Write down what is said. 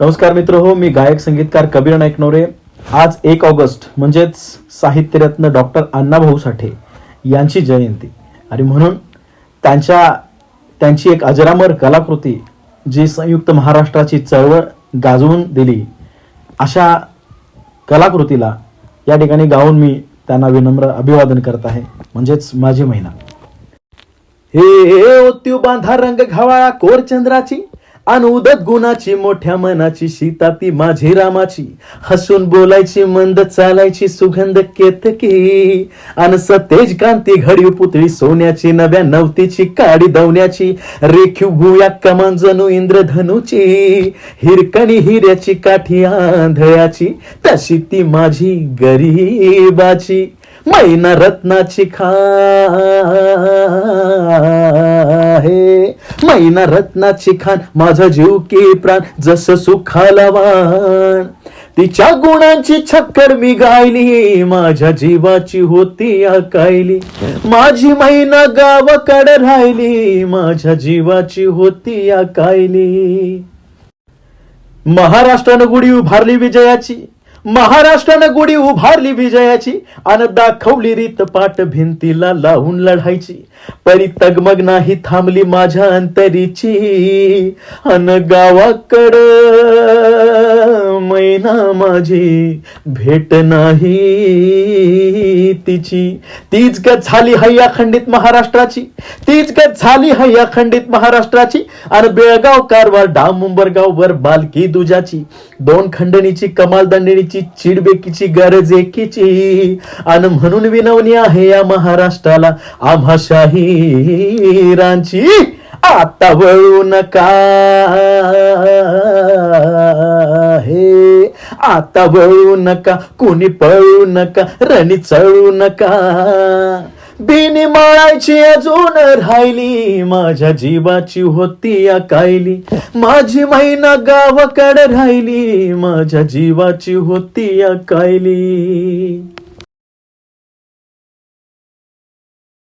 नमस्कार मित्र हो मी गायक संगीतकार कबीर नाईकनोरे. आज एक ऑगस्ट म्हणजेच साहित्यरत्न डॉक्टर अण्णाभाऊ साठे यांची जयंती. आणि म्हणून त्यांच्या त्यांची एक अजरामर कलाकृती जी संयुक्त महाराष्ट्राची चळवळ गाजवून दिली अशा कलाकृतीला या ठिकाणी गाऊन मी त्यांना विनम्र अभिवादन करत आहे. म्हणजेच माझी महिना. हे ओत्यू बांधा रंग घावाळा कोर चंद्राची अनुदत गुणाची मोठ्या मनाची सीता ती माझी रामाची. हसून बोलायची मंद चालायची सुगंध केतकी अन सतेज कांती घडीव पुतळी सोन्याची नव्या नवतीची काडी दवण्याची. रेखीव भुया कमान जणू इंद्रधनुची. हिरकणी हिऱ्याची काठी आंधळ्याची. तशी ती माझी गरीबाची. मैना रत्नाची खा पाहिना रत्नाची खान माझा जीव की प्राण जस सुखाला वाण. तिच्या गुणांची छक्कर मी गायली माझ्या जीवाची होती अकायली माझी मैना गावाकड राहिली माझ्या जीवाची होती अकायली महाराष्ट्रानं गुढी उभारली विजयाची. महाराष्ट्रानं गुढी उभारली विजयाची आणि दाखवली रीत पाठ भिंतीला लावून लढायची. परी तगमग नाही थांबली माझ्या अंतरीची. अन गावाकडं मैना माझी भेट नाही तिची. तीच गत झाली हैया अखंडित महाराष्ट्राची. तीच गत झाली हैया अखंडित महाराष्ट्राची. आणि बेळगाव कारवार डामुंबरगाव वर बालकी दुजाची. दोन खंडणीची कमाल दंडणीची चिडबेकीची गरज एकीची आणि म्हणून विनवणी आहे या महाराष्ट्राला आम्हा शाहीरांची. आता वळू नका. हे आता वळू नका कुणी पळू नका रणी चळू नका. बिनी माळायची अजून राहिली माझ्या जीवाची होती अकायली माझी महिना गावाकडे राहिली माझ्या जीवाची होती अकायली